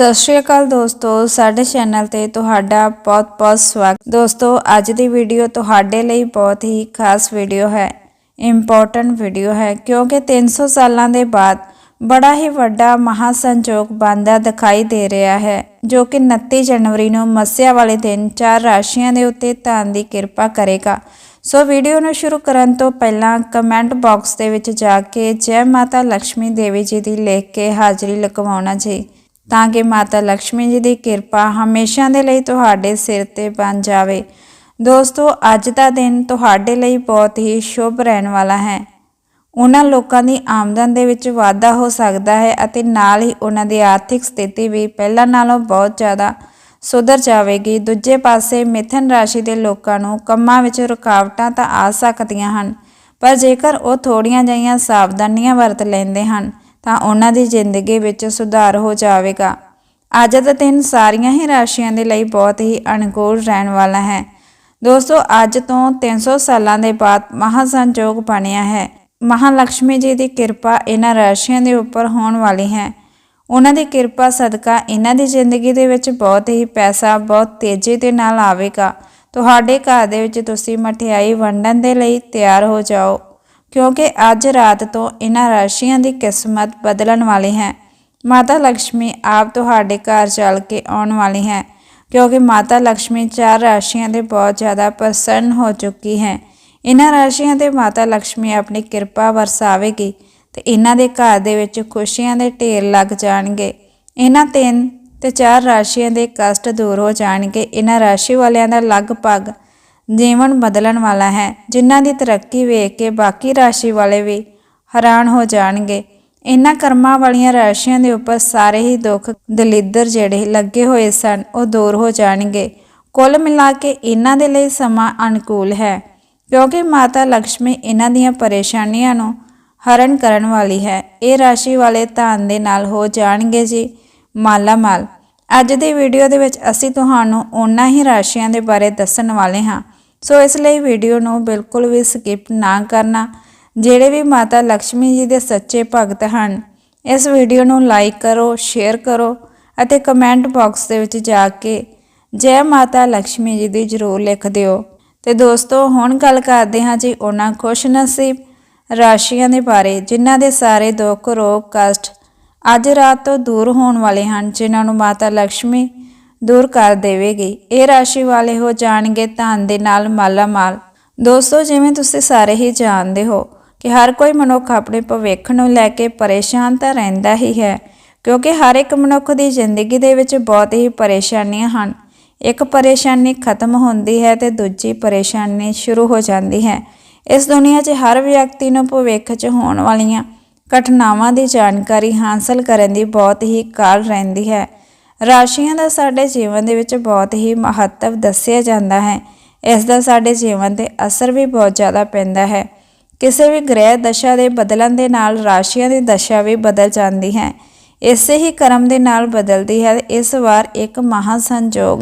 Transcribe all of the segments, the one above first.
ਸਤਿ ਸ਼੍ਰੀ ਅਕਾਲ ਦੋਸਤੋ, ਸਾਡੇ ਚੈਨਲ ਤੇ ਤੁਹਾਡਾ ਬਹੁਤ-ਬਹੁਤ ਸਵਾਗਤ। ਦੋਸਤੋ, ਅੱਜ ਦੀ ਵੀਡੀਓ ਤੁਹਾਡੇ ਲਈ ਬਹੁਤ ਹੀ ਖਾਸ ਵੀਡੀਓ ਹੈ ਇੰਪੋਰਟੈਂਟ ਵੀਡੀਓ ਹੈ, ਕਿਉਂਕਿ 300 ਸਾਲਾਂ ਦੇ ਬਾਅਦ ਬੜਾ ਹੀ ਵੱਡਾ ਮਹਾਸੰਜੋਗ ਬਣਦਾ ਦਿਖਾਈ ਦੇ ਰਿਹਾ ਹੈ, ਜੋ ਕਿ 29 ਜਨਵਰੀ ਨੂੰ ਮੱਸਿਆ ਵਾਲੇ ਦਿਨ ਚਾਰ ਰਾਸ਼ੀਆਂ ਦੇ ਉੱਤੇ ਧਨ ਦੀ ਕਿਰਪਾ ਕਰੇਗਾ। ਸੋ ਵੀਡੀਓ ਨੂੰ ਸ਼ੁਰੂ ਕਰਨ ਤੋਂ ਪਹਿਲਾਂ ਕਮੈਂਟ ਬਾਕਸ ਦੇ ਵਿੱਚ ਜਾ ਕੇ ਜੈ ਮਾਤਾ ਲక్ష్ਮੀ ਦੇਵੀ ਜੀ ਦੀ ਲਿਖ ਕੇ ਹਾਜ਼ਰੀ ਲਗਵਾਉਣਾ ਜੀ। ਤਾਂ ਕਿ ਮਾਤਾ ਲక్ష్ਮੀ ਜੀ ਦੀ ਕਿਰਪਾ ਹਮੇਸ਼ਾ ਦੇ ਲਈ ਤੁਹਾਡੇ ਸਿਰ ਤੇ ਬਣ ਜਾਵੇ। ਦੋਸਤੋ, ਅੱਜ ਦਾ ਦਿਨ ਤੁਹਾਡੇ ਲਈ ਬਹੁਤ ਹੀ ਸ਼ੁਭ ਰਹਿਣ ਵਾਲਾ ਹੈ। ਉਹਨਾਂ ਲੋਕਾਂ ਦੀ ਆਮਦਨ ਦੇ ਵਿੱਚ ਵਾਧਾ ਹੋ ਸਕਦਾ ਹੈ ਅਤੇ ਨਾਲ ਹੀ ਉਹਨਾਂ ਦੀ ਆਰਥਿਕ ਸਥਿਤੀ ਵੀ ਪਹਿਲਾਂ ਨਾਲੋਂ ਬਹੁਤ ਜ਼ਿਆਦਾ ਸੁਧਰ ਜਾਵੇਗੀ। ਦੂਜੇ ਪਾਸੇ, ਮਿਥਨ ਰਾਸ਼ੀ ਦੇ ਲੋਕਾਂ ਨੂੰ ਕੰਮਾਂ ਵਿੱਚ ਰੁਕਾਵਟਾਂ ਤਾਂ ਆ ਸਕਦੀਆਂ ਹਨ, ਪਰ ਜੇਕਰ ਉਹ ਥੋੜੀਆਂ ਜਿਹੀਆਂ ਸਾਵਧਾਨੀਆਂ ਵਰਤ ਲੈਂਦੇ ਹਨ ਤਾਂ ਉਹਨਾਂ ਦੀ ਜ਼ਿੰਦਗੀ ਵਿੱਚ ਸੁਧਾਰ ਹੋ ਜਾਵੇਗਾ। ਅੱਜ ਦਾ ਦਿਨ ਸਾਰੀਆਂ ਹੀ ਰਾਸ਼ੀਆਂ ਦੇ ਲਈ ਬਹੁਤ ਹੀ ਅਨੁਕੂਲ ਰਹਿਣ ਵਾਲਾ ਹੈ। ਦੋਸਤੋ, ਅੱਜ ਤੋਂ 300 ਸਾਲਾਂ ਦੇ ਬਾਅਦ ਮਹਾਸੰਜੋਗ ਬਣਿਆ ਹੈ। ਮਹਾਲక్ష్ਮੀ ਜੀ ਦੀ ਕਿਰਪਾ ਇਹਨਾਂ ਰਾਸ਼ੀਆਂ ਦੇ ਉੱਪਰ ਹੋਣ ਵਾਲੀ ਹੈ। ਉਹਨਾਂ ਦੀ ਕਿਰਪਾ ਸਦਕਾ ਇਹਨਾਂ ਦੀ ਜ਼ਿੰਦਗੀ ਦੇ ਵਿੱਚ ਬਹੁਤ ਹੀ ਪੈਸਾ, ਬਹੁਤ ਤੇਜ਼ੀ ਦੇ ਨਾਲ ਆਵੇਗਾ। ਤੁਹਾਡੇ ਘਰ ਦੇ ਵਿੱਚ ਤੁਸੀਂ ਮਠਿਆਈ ਵੰਡਣ ਦੇ ਲਈ ਤਿਆਰ ਹੋ ਜਾਓ। ਕਿਉਂਕਿ ਅੱਜ ਰਾਤ ਤੋਂ ਇਹਨਾਂ ਰਾਸ਼ੀਆਂ ਦੀ ਕਿਸਮਤ ਬਦਲਣ ਵਾਲੀ ਹੈ। ਮਾਤਾ ਲక్ష్ਮੀ ਆਪ ਤੁਹਾਡੇ ਘਰ ਚੱਲ ਕੇ ਆਉਣ ਵਾਲੀ ਹੈ, ਕਿਉਂਕਿ ਮਾਤਾ ਲక్ష్ਮੀ ਚਾਰ ਰਾਸ਼ੀਆਂ ਦੇ ਬਹੁਤ ਜ਼ਿਆਦਾ ਪ੍ਰਸੰਨ ਹੋ ਚੁੱਕੀ ਹੈ। ਇਹਨਾਂ ਰਾਸ਼ੀਆਂ ਤੇ ਮਾਤਾ ਲక్ష్ਮੀ ਆਪਣੀ ਕਿਰਪਾ ਵਰਸਾਵੇਗੀ ਤੇ ਇਹਨਾਂ ਦੇ ਘਰ ਦੇ ਵਿੱਚ ਖੁਸ਼ੀਆਂ ਦੇ ਢੇਰ ਲੱਗ ਜਾਣਗੇ। ਇਹਨਾਂ ਤਿੰਨ ਤੇ ਚਾਰ ਰਾਸ਼ੀਆਂ ਦੇ ਕਸ਼ਟ ਦੂਰ ਹੋ ਜਾਣਗੇ। ਇਹਨਾਂ ਰਾਸ਼ੀ ਵਾਲਿਆਂ ਦਾ ਲਗਭਗ ਜੀਵਨ ਬਦਲਣ ਵਾਲਾ ਹੈ। ਜਿਨ੍ਹਾਂ ਦੀ ਤਰੱਕੀ ਵੇਖ ਕੇ ਬਾਕੀ ਰਾਸ਼ੀ ਵਾਲੇ ਵੀ ਹੈਰਾਨ ਹੋ ਜਾਣਗੇ। ਇਹਨਾਂ ਕਰਮਾਂ ਵਾਲੀਆਂ ਰਾਸ਼ੀਆਂ ਦੇ ਉੱਪਰ ਸਾਰੇ ਹੀ ਦੁੱਖ ਦਲਿੱਦਰ ਜਿਹੜੇ ਲੱਗੇ ਹੋਏ ਸਨ, ਉਹ ਦੂਰ ਹੋ ਜਾਣਗੇ। ਕੁੱਲ ਮਿਲਾ ਕੇ ਇਹਨਾਂ ਦੇ ਲਈ ਸਮਾਂ ਅਨੁਕੂਲ ਹੈ, ਕਿਉਂਕਿ ਮਾਤਾ ਲక్ష్ਮੀ ਇਹਨਾਂ ਦੀਆਂ ਪਰੇਸ਼ਾਨੀਆਂ ਨੂੰ ਹਰਨ ਕਰਨ ਵਾਲੀ ਹੈ। ਇਹ ਰਾਸ਼ੀ ਵਾਲੇ ਧਨ ਦੇ ਨਾਲ ਹੋ ਜਾਣਗੇ ਜੀ। ਮਾਲਾ ਮਾਲ ਅੱਜ ਦੀ ਵੀਡੀਓ ਦੇ ਵਿੱਚ ਅਸੀਂ ਤੁਹਾਨੂੰ ਉਹਨਾਂ ਹੀ ਰਾਸ਼ੀਆਂ ਦੇ ਬਾਰੇ ਦੱਸਣ ਵਾਲੇ ਹਾਂ। ਸੋ ਇਸ ਲਈ ਵੀਡੀਓ ਨੂੰ ਬਿਲਕੁਲ ਵੀ ਸਕਿਪ ਨਾ ਕਰਨਾ, ਜਿਹੜੇ ਵੀ ਮਾਤਾ ਲక్ష్ਮੀ ਜੀ ਦੇ ਸੱਚੇ ਭਗਤ ਹਨ, ਇਸ ਵੀਡੀਓ ਨੂੰ ਲਾਈਕ ਕਰੋ, ਸ਼ੇਅਰ ਕਰੋ ਅਤੇ ਕਮੈਂਟ ਬਾਕਸ ਦੇ ਵਿੱਚ ਜਾ ਕੇ ਜੈ ਮਾਤਾ ਲక్ష్ਮੀ ਜੀ ਦੀ ਜ਼ਰੂਰ ਲਿਖ ਦਿਓ। ਤੇ ਦੋਸਤੋ, ਹੁਣ ਗੱਲ ਕਰਦੇ ਹਾਂ ਜੀ ਉਹਨਾਂ ਖੁਸ਼ ਨਸੀਬ ਰਾਸ਼ੀਆਂ ਦੇ ਬਾਰੇ, ਜਿਨ੍ਹਾਂ ਦੇ ਸਾਰੇ ਦੁੱਖ ਰੋਗ ਕਸ਼ਟ ਅੱਜ ਰਾਤ ਤੋਂ ਦੂਰ ਹੋਣ ਵਾਲੇ ਹਨ, ਜਿਨ੍ਹਾਂ ਨੂੰ ਮਾਤਾ ਲక్ష్ਮੀ ਦੂਰ ਕਰ ਦੇਵੇਗੀ। ਇਹ ਰਾਸ਼ੀ ਵਾਲੇ ਹੋ ਜਾਣਗੇ ਧਨ ਦੇ ਨਾਲ ਮਾਲਾ ਮਾਲ ਦੋਸਤੋ, ਜਿਵੇਂ ਤੁਸੀਂ ਸਾਰੇ ਹੀ ਜਾਣਦੇ ਹੋ ਕਿ ਹਰ ਕੋਈ ਮਨੁੱਖ ਆਪਣੇ ਭਵਿੱਖ ਨੂੰ ਲੈ ਕੇ ਪਰੇਸ਼ਾਨ ਤਾਂ ਰਹਿੰਦਾ ਹੀ ਹੈ, ਕਿਉਂਕਿ ਹਰ ਇੱਕ ਮਨੁੱਖ ਦੀ ਜ਼ਿੰਦਗੀ ਦੇ ਵਿੱਚ ਬਹੁਤ ਹੀ ਪਰੇਸ਼ਾਨੀਆਂ ਹਨ। ਇੱਕ ਪਰੇਸ਼ਾਨੀ ਖਤਮ ਹੁੰਦੀ ਹੈ ਤੇ ਦੂਜੀ ਪਰੇਸ਼ਾਨੀ ਸ਼ੁਰੂ ਹੋ ਜਾਂਦੀ ਹੈ। ਇਸ ਦੁਨੀਆ 'ਚ ਹਰ ਵਿਅਕਤੀ ਨੂੰ ਭਵਿੱਖ 'ਚ ਹੋਣ ਵਾਲੀਆਂ ਘਟਨਾਵਾਂ ਦੀ ਜਾਣਕਾਰੀ ਹਾਸਲ ਕਰਨ ਦੀ ਬਹੁਤ ਹੀ ਕਾਲ ਰਹਿੰਦੀ ਹੈ। ਰਾਸ਼ੀਆਂ ਦਾ ਸਾਡੇ ਜੀਵਨ ਦੇ ਵਿੱਚ ਬਹੁਤ ਹੀ ਮਹੱਤਵ ਦੱਸਿਆ ਜਾਂਦਾ ਹੈ। ਇਸ ਦਾ ਸਾਡੇ ਜੀਵਨ ਤੇ ਅਸਰ ਵੀ ਬਹੁਤ ਜ਼ਿਆਦਾ ਪੈਂਦਾ ਹੈ। ਕਿਸੇ ਵੀ ਗ੍ਰਹਿ ਦਸ਼ਾ ਦੇ ਬਦਲਣ ਦੇ ਨਾਲ ਰਾਸ਼ੀਆਂ ਦੀ ਦਸ਼ਾ ਵੀ ਬਦਲ ਜਾਂਦੀ ਹੈ। ਇਸੇ ਹੀ ਕਰਮ ਦੇ ਨਾਲ ਬਦਲਦੀ ਹੈ ਇਸ ਵਾਰ ਇੱਕ ਮਹਾ ਸੰਜੋਗ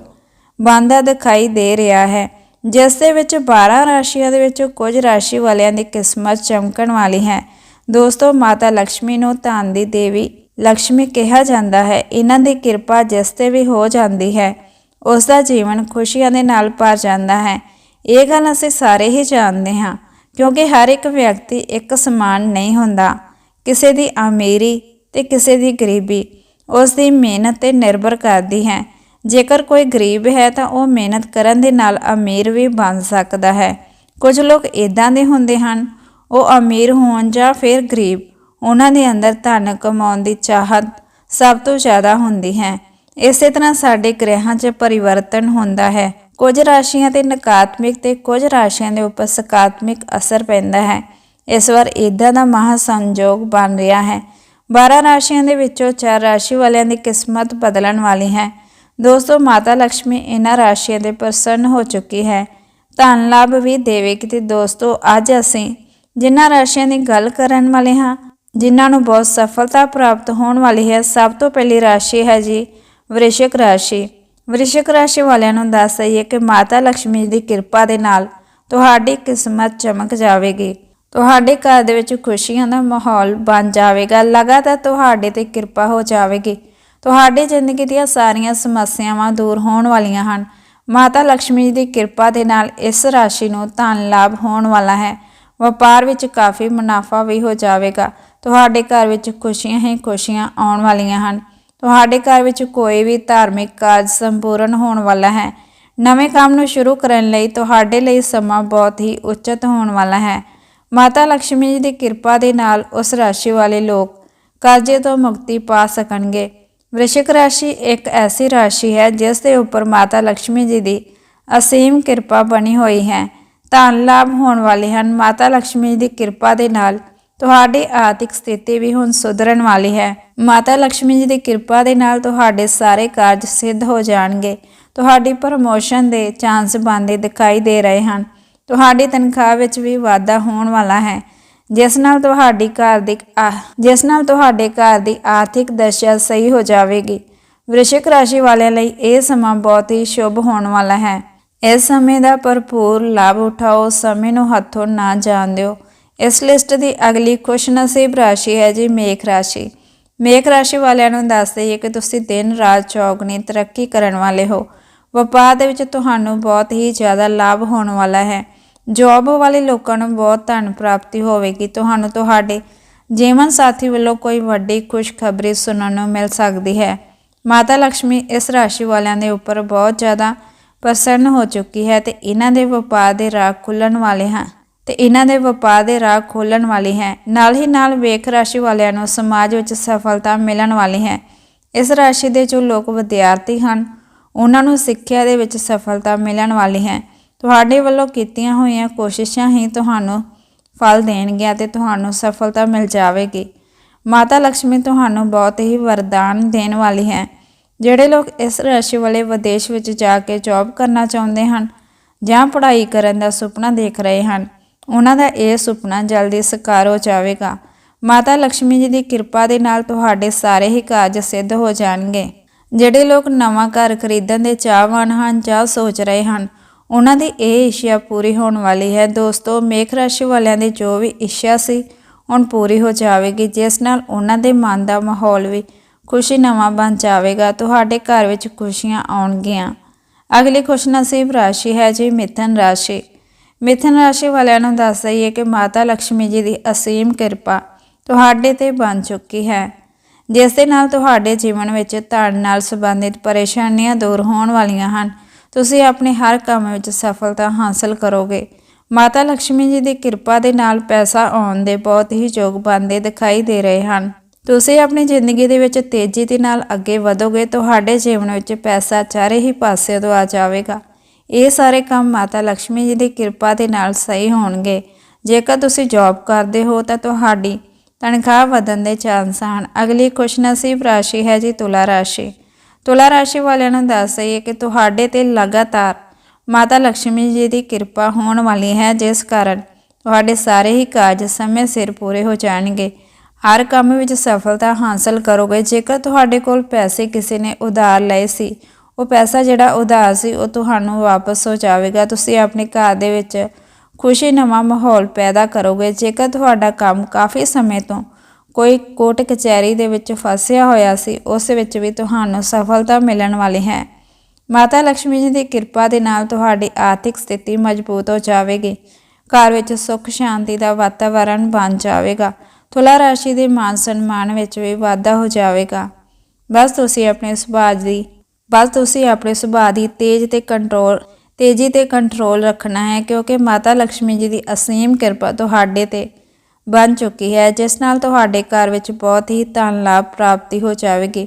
ਬੰਦਾ ਦਿਖਾਈ ਦੇ ਰਿਹਾ ਹੈ, ਜਿਸ ਦੇ ਵਿੱਚ 12 ਰਾਸ਼ੀਆਂ ਦੇ ਵਿੱਚ ਕੁਝ ਰਾਸ਼ੀ ਵਾਲਿਆਂ ਦੀ ਕਿਸਮਤ ਚਮਕਣ ਵਾਲੀ ਹੈ। ਦੋਸਤੋ, ਮਾਤਾ ਲక్ష్ਮੀ ਨੂੰ ਧਨ ਦੀ ਦੇਵੀ ਲక్ష్ਮੀ ਕਿਹਾ ਜਾਂਦਾ ਹੈ, ਇਹਨਾਂ ਦੀ ਕਿਰਪਾ ਜਿਸ ਤੇ ਵੀ ਹੋ ਜਾਂਦੀ ਹੈ, ਉਸ ਦਾ ਜੀਵਨ ਖੁਸ਼ੀਆਂ ਦੇ ਨਾਲ ਭਰ ਜਾਂਦਾ ਹੈ। ਇਹ ਗੱਲ ਅਸੀਂ ਸਾਰੇ ਹੀ ਜਾਣਦੇ ਹਾਂ, ਕਿਉਂਕਿ ਹਰ ਇੱਕ ਵਿਅਕਤੀ ਇੱਕ ਸਮਾਨ ਨਹੀਂ ਹੁੰਦਾ। ਕਿਸੇ ਦੀ ਅਮੀਰੀ ਤੇ ਕਿਸੇ ਦੀ ਗਰੀਬੀ, ਉਸ ਦੀ ਮਿਹਨਤ ਤੇ ਨਿਰਭਰ ਕਰਦੀ ਹੈ। ਜੇਕਰ ਕੋਈ ਗਰੀਬ ਹੈ ਤਾਂ ਉਹ ਮਿਹਨਤ ਕਰਨ ਦੇ ਨਾਲ ਅਮੀਰ ਵੀ ਬਣ ਸਕਦਾ ਹੈ। ਕੁਝ ਲੋਕ ਇਦਾਂ ਦੇ ਹੁੰਦੇ ਹਨ, ਉਹ ਅਮੀਰ ਹੋਣ ਜਾਂ ਫਿਰ ਗਰੀਬ। ਉਹਨਾਂ ਦੇ ਅੰਦਰ ਧਨ ਕਮਾਉਣ ਦੀ ਚਾਹਤ ਸਭ ਤੋਂ ਜ਼ਿਆਦਾ ਹੁੰਦੀ ਹੈ। ਇਸੇ ਤਰ੍ਹਾਂ ਸਾਡੇ ਗ੍ਰਹਿਾਂ 'ਚ ਪਰਿਵਰਤਨ ਹੁੰਦਾ ਹੈ। ਕੁਝ ਰਾਸ਼ੀਆਂ ਤੇ ਨਕਾਰਾਤਮਕ ਤੇ ਕੁਝ ਰਾਸ਼ੀਆਂ ਦੇ ਉੱਪਰ ਸਕਾਰਾਤਮਕ ਅਸਰ ਪੈਂਦਾ ਹੈ। ਇਸ ਵਾਰ ਇਦਾਂ ਦਾ ਮਹਾ ਸੰਯੋਗ ਬਣ ਰਿਹਾ ਹੈ। 12 ਰਾਸ਼ੀਆਂ ਦੇ ਵਿੱਚੋਂ 4 ਰਾਸ਼ੀ ਵਾਲਿਆਂ ਦੀ ਕਿਸਮਤ ਬਦਲਣ ਵਾਲੀ ਹੈ। ਦੋਸਤੋ, ਮਾਤਾ ਲక్ష్ਮੀ ਇਹਨਾਂ ਰਾਸ਼ੀਆਂ ਦੇ ਪ੍ਰਸੰਨ ਹੋ ਚੁੱਕੀ ਹੈ। ਧਨ ਲਾਭ ਵੀ ਦੇਵੇਗੀ ਤੇ ਦੋਸਤੋ, ਅੱਜ ਅਸੀਂ ਜਿਨ੍ਹਾਂ ਰਾਸ਼ੀਆਂ ਦੀ ਗੱਲ ਕਰਨ ਵਾਲੇ ਹਾਂ ਜਿਨ੍ਹਾਂ ਨੂੰ ਬਹੁਤ ਸਫਲਤਾ ਪ੍ਰਾਪਤ ਹੋਣ ਵਾਲੀ ਹੈ, ਸਭ ਤੋਂ ਪਹਿਲੀ ਰਾਸ਼ੀ ਹੈ ਜੀ ਵ੍ਰਿਸ਼ਕ ਰਾਸ਼ੀ। ਵ੍ਰਿਸ਼ਕ ਰਾਸ਼ੀ ਵਾਲਿਆਂ ਨੂੰ ਦੱਸ ਦਈਏ ਕਿ ਮਾਤਾ ਲక్ష్ਮੀ ਦੀ ਕਿਰਪਾ ਦੇ ਨਾਲ ਤੁਹਾਡੀ ਕਿਸਮਤ ਚਮਕ ਜਾਵੇਗੀ। ਤੁਹਾਡੇ ਘਰ ਦੇ ਵਿੱਚ ਖੁਸ਼ੀਆਂ ਦਾ ਮਾਹੌਲ ਬਣ ਜਾਵੇਗਾ, ਲਗਾਤਾਰ ਤੁਹਾਡੇ ਤੇ ਕਿਰਪਾ ਹੋ ਜਾਵੇਗੀ। ਤੁਹਾਡੀ ਜ਼ਿੰਦਗੀ ਦੀਆਂ ਸਾਰੀਆਂ ਸਮੱਸਿਆਵਾਂ ਦੂਰ ਹੋਣ ਵਾਲੀਆਂ ਹਨ। ਮਾਤਾ ਲక్ష్ਮੀ ਦੀ ਕਿਰਪਾ ਦੇ ਨਾਲ ਇਸ ਰਾਸ਼ੀ ਨੂੰ ਧਨ ਲਾਭ ਹੋਣ ਵਾਲਾ ਹੈ। ਵਪਾਰ ਵਿੱਚ ਕਾਫੀ ਮੁਨਾਫਾ ਵੀ ਹੋ ਜਾਵੇਗਾ। ਤੁਹਾਡੇ ਘਰ ਵਿੱਚ ਖੁਸ਼ੀਆਂ ਹੀ ਖੁਸ਼ੀਆਂ ਆਉਣ ਵਾਲੀਆਂ ਹਨ। ਤੁਹਾਡੇ ਘਰ ਵਿੱਚ ਕੋਈ ਵੀ ਧਾਰਮਿਕ ਕਾਰਜ ਸੰਪੂਰਨ ਹੋਣ ਵਾਲਾ ਹੈ। ਨਵੇਂ ਕੰਮ ਨੂੰ ਸ਼ੁਰੂ ਕਰਨ ਲਈ ਤੁਹਾਡੇ ਲਈ ਸਮਾਂ ਬਹੁਤ ਹੀ ਉਚਿਤ ਹੋਣ ਵਾਲਾ ਹੈ। ਮਾਤਾ ਲక్ష్ਮੀ ਜੀ ਦੀ ਕਿਰਪਾ ਦੇ ਨਾਲ ਉਸ ਰਾਸ਼ੀ ਵਾਲੇ ਲੋਕ ਕਰਜ਼ੇ ਤੋਂ ਮੁਕਤੀ ਪਾ ਸਕਣਗੇ। ਵ੍ਰਿਸ਼ਿਕ ਰਾਸ਼ੀ ਇੱਕ ਐਸੀ ਰਾਸ਼ੀ ਹੈ ਜਿਸ ਦੇ ਉੱਪਰ ਮਾਤਾ ਲక్ష్ਮੀ ਜੀ ਦੀ ਅਸੀਮ ਕਿਰਪਾ ਬਣੀ ਹੋਈ ਹੈ। ਧਨ ਲਾਭ ਹੋਣ ਵਾਲੇ ਹਨ। ਮਾਤਾ ਲక్ష్ਮੀ ਜੀ ਦੀ ਕਿਰਪਾ ਦੇ ਨਾਲ ਤੁਹਾਡੀ ਆਰਥਿਕ ਸਥਿਤੀ ਵੀ ਹੁਣ ਸੁਧਰਨ ਵਾਲੀ ਹੈ। ਮਾਤਾ ਲక్ష్ਮੀ ਜੀ ਦੀ ਕਿਰਪਾ ਦੇ ਨਾਲ ਤੁਹਾਡੇ ਸਾਰੇ ਕਾਰਜ ਸਿੱਧ ਹੋ ਜਾਣਗੇ। ਤੁਹਾਡੀ ਪ੍ਰਮੋਸ਼ਨ ਦੇ ਚਾਂਸ ਬਣਦੇ ਦਿਖਾਈ ਦੇ ਰਹੇ ਹਨ। ਤੁਹਾਡੀ ਤਨਖਾਹ ਵਿੱਚ ਵੀ ਵਾਧਾ ਹੋਣ ਵਾਲਾ ਹੈ। ਜਿਸ ਨਾਲ ਤੁਹਾਡੀ ਘਰ ਦੀ ਆ- ਜਿਸ ਨਾਲ ਤੁਹਾਡੇ ਘਰ ਦੀ ਆਰਥਿਕ ਦਸ਼ਾ ਸਹੀ ਹੋ ਜਾਵੇਗੀ। ਵ੍ਰਿਸ਼ਿਕ ਰਾਸ਼ੀ ਵਾਲਿਆਂ ਲਈ ਇਹ ਸਮਾਂ ਬਹੁਤ ਹੀ ਸ਼ੁਭ ਹੋਣ ਵਾਲਾ ਹੈ। ਇਸ ਸਮੇਂ ਦਾ ਭਰਪੂਰ ਲਾਭ ਉਠਾਓ। ਸਮੇਂ ਨੂੰ ਹੱਥੋਂ ਨਾ ਜਾਣ ਦਿਓ। ਇਸ ਲਿਸਟ ਦੀ ਅਗਲੀ ਖੁਸ਼ਨਸੀਬ ਰਾਸ਼ੀ ਹੈ ਜੀ ਮੇਖ ਰਾਸ਼ੀ। ਮੇਖ ਰਾਸ਼ੀ ਵਾਲਿਆਂ ਨੂੰ ਦੱਸ ਦਈਏ ਕਿ ਤੁਸੀਂ ਦਿਨ ਰਾਤ ਚੌਗਣੀ ਤਰੱਕੀ ਕਰਨ ਵਾਲੇ ਹੋ। ਵਪਾਰ ਦੇ ਵਿੱਚ ਤੁਹਾਨੂੰ ਬਹੁਤ ਹੀ ਜ਼ਿਆਦਾ ਲਾਭ ਹੋਣ ਵਾਲਾ ਹੈ। ਜੌਬ ਵਾਲੇ ਲੋਕਾਂ ਨੂੰ ਬਹੁਤ ਧਨ ਪ੍ਰਾਪਤੀ ਹੋਵੇਗੀ। ਤੁਹਾਨੂੰ ਤੁਹਾਡੇ ਜੀਵਨ ਸਾਥੀ ਵੱਲੋਂ ਕੋਈ ਵੱਡੀ ਖੁਸ਼ਖਬਰੀ ਸੁਣਨ ਨੂੰ ਮਿਲ ਸਕਦੀ ਹੈ। ਮਾਤਾ ਲక్ష్ਮੀ ਇਸ ਰਾਸ਼ੀ ਵਾਲਿਆਂ ਦੇ ਉੱਪਰ ਬਹੁਤ ਜ਼ਿਆਦਾ ਪ੍ਰਸੰਨ ਹੋ ਚੁੱਕੀ ਹੈ ਤੇ ਇਹਨਾਂ ਦੇ ਵਪਾਰ ਦੇ ਰਾਹ ਖੁੱਲਣ ਵਾਲੇ ਹਨ। ਤੇ ਇਹਨਾਂ ਦੇ ਵਪਾਰ ਦੇ ਰਾਹ ਖੋਲਣ ਵਾਲੀ ਹੈ। ਨਾਲ ਹੀ ਨਾਲ ਵੇਖ ਰਾਸ਼ੀ ਵਾਲਿਆਂ ਨੂੰ ਸਮਾਜ ਵਿੱਚ ਸਫਲਤਾ ਮਿਲਣ ਵਾਲੀ ਹੈ। ਇਸ ਰਾਸ਼ੀ ਦੇ ਜੋ ਲੋਕ ਵਿਦਿਆਰਥੀ ਹਨ, ਉਹਨਾਂ ਨੂੰ ਸਿੱਖਿਆ ਦੇ ਵਿੱਚ ਸਫਲਤਾ ਮਿਲਣ ਵਾਲੀ ਹੈ। ਤੁਹਾਡੇ ਵੱਲੋਂ ਕੀਤੀਆਂ ਹੋਈਆਂ ਕੋਸ਼ਿਸ਼ਾਂ ਹੀ ਤੁਹਾਨੂੰ ਫਲ ਦੇਣਗੀਆਂ ਤੇ ਤੁਹਾਨੂੰ ਸਫਲਤਾ ਮਿਲ ਜਾਵੇਗੀ। ਮਾਤਾ ਲక్ష్ਮੀ ਤੁਹਾਨੂੰ ਬਹੁਤ ਹੀ ਵਰਦਾਨ ਦੇਣ ਵਾਲੀ ਹੈ। ਜਿਹੜੇ ਲੋਕ ਇਸ ਰਾਸ਼ੀ ਵਾਲੇ ਵਿਦੇਸ਼ ਵਿੱਚ ਜਾ ਕੇ ਜੌਬ ਕਰਨਾ ਚਾਹੁੰਦੇ ਹਨ ਜਾਂ ਪੜ੍ਹਾਈ ਕਰਨ ਦਾ ਸੁਪਨਾ ਦੇਖ ਰਹੇ ਹਨ ਉਹਨਾਂ ਦਾ ਇਹ ਸੁਪਨਾ ਜਲਦੀ ਸਾਕਾਰ ਹੋ ਜਾਵੇਗਾ। ਮਾਤਾ ਲక్ష్ਮੀ ਜੀ ਦੀ ਕਿਰਪਾ ਦੇ ਨਾਲ ਤੁਹਾਡੇ ਸਾਰੇ ਹੀ ਕਾਰਜ ਸਿੱਧ ਹੋ ਜਾਣਗੇ। ਜਿਹੜੇ ਲੋਕ ਨਵਾਂ ਘਰ ਖਰੀਦਣ ਦੇ ਚਾਹਵਾਨ ਹਨ ਜਾਂ ਸੋਚ ਰਹੇ ਹਨ, ਉਹਨਾਂ ਦੀ ਇਹ ਇੱਛਾ ਪੂਰੀ ਹੋਣ ਵਾਲੀ ਹੈ। ਦੋਸਤੋ, ਮੇਖ ਰਾਸ਼ੀ ਵਾਲਿਆਂ ਦੀ ਜੋ ਵੀ ਇੱਛਾ ਸੀ, ਹੁਣ ਪੂਰੀ ਹੋ ਜਾਵੇਗੀ। ਜਿਸ ਨਾਲ ਉਹਨਾਂ ਦੇ ਮਨ ਦਾ ਮਾਹੌਲ ਵੀ ਖੁਸ਼ੀ ਨਵਾਂ ਬਣ ਜਾਵੇਗਾ। ਤੁਹਾਡੇ ਘਰ ਵਿੱਚ ਖੁਸ਼ੀਆਂ ਆਉਣਗੀਆਂ। ਅਗਲੀ ਖੁਸ਼ਨਸੀਬ ਰਾਸ਼ੀ ਹੈ ਜੀ ਮਿਥਨ ਰਾਸ਼ੀ। ਮਿਥਨ ਰਾਸ਼ੀ ਵਾਲਿਆਂ ਨੂੰ ਦੱਸ ਦਈਏ ਕਿ ਮਾਤਾ ਲక్ష్ਮੀ ਜੀ ਦੀ ਅਸੀਮ ਕਿਰਪਾ ਤੁਹਾਡੇ ਤੇ ਬਣ ਚੁੱਕੀ ਹੈ। ਜਿਸ ਦੇ ਨਾਲ ਤੁਹਾਡੇ ਜੀਵਨ ਵਿੱਚ ਧਨ ਨਾਲ ਸੰਬੰਧਿਤ ਪਰੇਸ਼ਾਨੀਆਂ ਦੂਰ ਹੋਣ ਵਾਲੀਆਂ ਹਨ। ਤੁਸੀਂ ਆਪਣੇ ਹਰ ਕੰਮ ਵਿੱਚ ਸਫਲਤਾ ਹਾਸਲ ਕਰੋਗੇ। ਮਾਤਾ ਲక్ష్ਮੀ ਜੀ ਦੀ ਕਿਰਪਾ ਦੇ ਨਾਲ ਪੈਸਾ ਆਉਣ ਦੇ ਬਹੁਤ ਹੀ ਯੋਗ ਬੰਦੇ ਦਿਖਾਈ ਦੇ ਰਹੇ ਹਨ। ਤੁਸੀਂ ਆਪਣੀ ਜ਼ਿੰਦਗੀ ਦੇ ਵਿੱਚ ਤੇਜ਼ੀ ਦੇ ਨਾਲ ਅੱਗੇ ਵਧੋਗੇ, ਤੁਹਾਡੇ ਜੀਵਨ ਵਿੱਚ ਪੈਸਾ ਚਾਰੇ ਹੀ ਪਾਸੇ ਤੋਂ ਆ ਜਾਵੇਗਾ। ਇਹ ਸਾਰੇ ਕੰਮ ਮਾਤਾ ਲక్ష్ਮੀ ਜੀ ਦੀ ਕਿਰਪਾ ਦੇ ਨਾਲ ਸਹੀ ਹੋਣਗੇ। ਜੇਕਰ ਤੁਸੀਂ ਜੌਬ ਕਰਦੇ ਹੋ ਤਾਂ ਤੁਹਾਡੀ ਤਨਖਾਹ ਵਧਣ ਦੇ ਚਾਂਸ ਹਨ। ਅਗਲੀ ਖੁਸ਼ਨਸੀਬ ਰਾਸ਼ੀ ਹੈ ਜੀ ਤੁਲਾ ਰਾਸ਼ੀ। ਤੁਲਾ ਰਾਸ਼ੀ ਵਾਲਿਆਂ ਨੂੰ ਦੱਸ ਦਈਏ ਕਿ ਤੁਹਾਡੇ ਤੇ ਲਗਾਤਾਰ ਮਾਤਾ ਲక్ష్ਮੀ ਜੀ ਦੀ ਕਿਰਪਾ ਹੋਣ ਵਾਲੀ ਹੈ, ਜਿਸ ਕਾਰਨ ਤੁਹਾਡੇ ਸਾਰੇ ਹੀ ਕਾਰਜ ਸਮੇਂ ਸਿਰ ਪੂਰੇ ਹੋ ਜਾਣਗੇ। ਹਰ ਕੰਮ ਵਿੱਚ ਸਫਲਤਾ ਹਾਸਲ ਕਰੋਗੇ। ਜੇਕਰ ਤੁਹਾਡੇ ਕੋਲ ਪੈਸੇ ਕਿਸੇ ਨੇ ਉਧਾਰ ਲਏ ਸੀ ਉਹ ਪੈਸਾ ਜਿਹੜਾ ਉਧਾਰ ਸੀ, ਉਹ ਤੁਹਾਨੂੰ ਵਾਪਸ ਹੋ ਜਾਵੇਗਾ। ਤੁਸੀਂ ਆਪਣੇ ਘਰ ਦੇ ਵਿੱਚ ਖੁਸ਼ੀ ਨਵਾਂ ਮਾਹੌਲ ਪੈਦਾ ਕਰੋਗੇ। ਜੇਕਰ ਤੁਹਾਡਾ ਕੰਮ ਕਾਫੀ ਸਮੇਂ ਤੋਂ ਕੋਈ ਕੋਰਟ ਕਚਹਿਰੀ ਦੇ ਵਿੱਚ ਫਸਿਆ ਹੋਇਆ ਸੀ, ਉਸ ਵਿੱਚ ਵੀ ਤੁਹਾਨੂੰ ਸਫਲਤਾ ਮਿਲਣ ਵਾਲੀ ਹੈ। ਮਾਤਾ ਲక్ష్ਮੀ ਜੀ ਦੀ ਕਿਰਪਾ ਦੇ ਨਾਲ ਤੁਹਾਡੀ ਆਰਥਿਕ ਸਥਿਤੀ ਮਜ਼ਬੂਤ ਹੋ ਜਾਵੇਗੀ। ਘਰ ਵਿੱਚ ਸੁੱਖ ਸ਼ਾਂਤੀ ਦਾ ਵਾਤਾਵਰਣ ਬਣ ਜਾਵੇਗਾ। ਤੁਲਾ ਰਾਸ਼ੀ ਦੇ ਮਾਨ ਸਨਮਾਨ ਵਿੱਚ ਵੀ ਵਾਧਾ ਹੋ ਜਾਵੇਗਾ। ਬਸ ਤੁਸੀਂ ਆਪਣੇ ਸੁਭਾਅ ਦੀ ਬਸ ਤੁਸੀਂ ਆਪਣੇ ਸੁਭਾਅ ਦੀ ਤੇਜ਼ ਤੇ ਕੰਟਰੋਲ ਤੇਜ਼ੀ ਤੇ ਕੰਟਰੋਲ ਰੱਖਣਾ ਹੈ, ਕਿਉਂਕਿ ਮਾਤਾ ਲక్ష్ਮੀ ਜੀ ਦੀ ਅਸੀਮ ਕਿਰਪਾ ਤੁਹਾਡੇ ਤੇ ਬਣ ਚੁੱਕੀ ਹੈ, ਜਿਸ ਨਾਲ ਤੁਹਾਡੇ ਘਰ ਵਿੱਚ ਬਹੁਤ ਹੀ ਧਨ ਲਾਭ ਪ੍ਰਾਪਤੀ ਹੋ ਜਾਵੇਗੀ।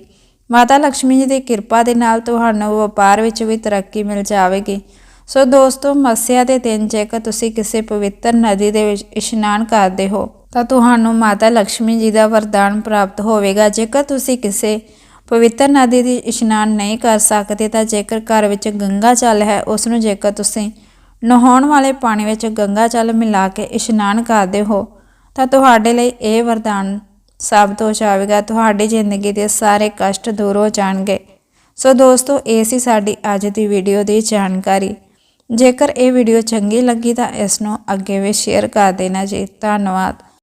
ਮਾਤਾ ਲక్ష్ਮੀ ਜੀ ਦੀ ਕਿਰਪਾ ਦੇ ਨਾਲ ਤੁਹਾਨੂੰ ਵਪਾਰ ਵਿੱਚ ਵੀ ਤਰੱਕੀ ਮਿਲ ਜਾਵੇਗੀ। ਸੋ ਦੋਸਤੋ, ਮੱਸਿਆ ਦੇ ਦਿਨ ਜੇਕਰ ਤੁਸੀਂ ਕਿਸੇ ਪਵਿੱਤਰ ਨਦੀ ਦੇ ਵਿੱਚ ਇਸ਼ਨਾਨ ਕਰਦੇ ਹੋ, ਤਾਂ ਤੁਹਾਨੂੰ ਮਾਤਾ ਲక్ష్ਮੀ ਜੀ ਦਾ ਵਰਦਾਨ ਪ੍ਰਾਪਤ ਹੋਵੇਗਾ। ਜੇਕਰ ਤੁਸੀਂ ਕਿਸੇ ਪਵਿੱਤਰ ਨਦੀ ਦੀ ਇਸ਼ਨਾਨ ਨਹੀਂ ਕਰ ਸਕਦੇ ਤਾਂ ਜੇਕਰ ਘਰ ਵਿੱਚ ਗੰਗਾ ਜਲ ਹੈ, ਉਸ ਨੂੰ ਜੇਕਰ ਤੁਸੀਂ ਨਹਾਉਣ ਵਾਲੇ ਪਾਣੀ ਵਿੱਚ ਗੰਗਾ ਜਲ ਮਿਲਾ ਕੇ ਇਸ਼ਨਾਨ ਕਰਦੇ ਹੋ, ਤਾਂ ਤੁਹਾਡੇ ਲਈ ਇਹ ਵਰਦਾਨ ਸਾਬਤ ਹੋ ਜਾਵੇਗਾ। ਤੁਹਾਡੀ ਜ਼ਿੰਦਗੀ ਦੇ ਸਾਰੇ ਕਸ਼ਟ ਦੂਰ ਹੋ ਜਾਣਗੇ। ਸੋ ਦੋਸਤੋ, ਇਹ ਸੀ ਸਾਡੀ ਅੱਜ ਦੀ ਵੀਡੀਓ ਦੀ ਜਾਣਕਾਰੀ। ਜੇਕਰ ਇਹ ਵੀਡੀਓ ਚੰਗੀ ਲੱਗੀ ਤਾਂ ਇਸ ਨੂੰ ਅੱਗੇ ਵੀ ਸ਼ੇਅਰ ਕਰ ਦੇਣਾ ਜੀ। ਧੰਨਵਾਦ।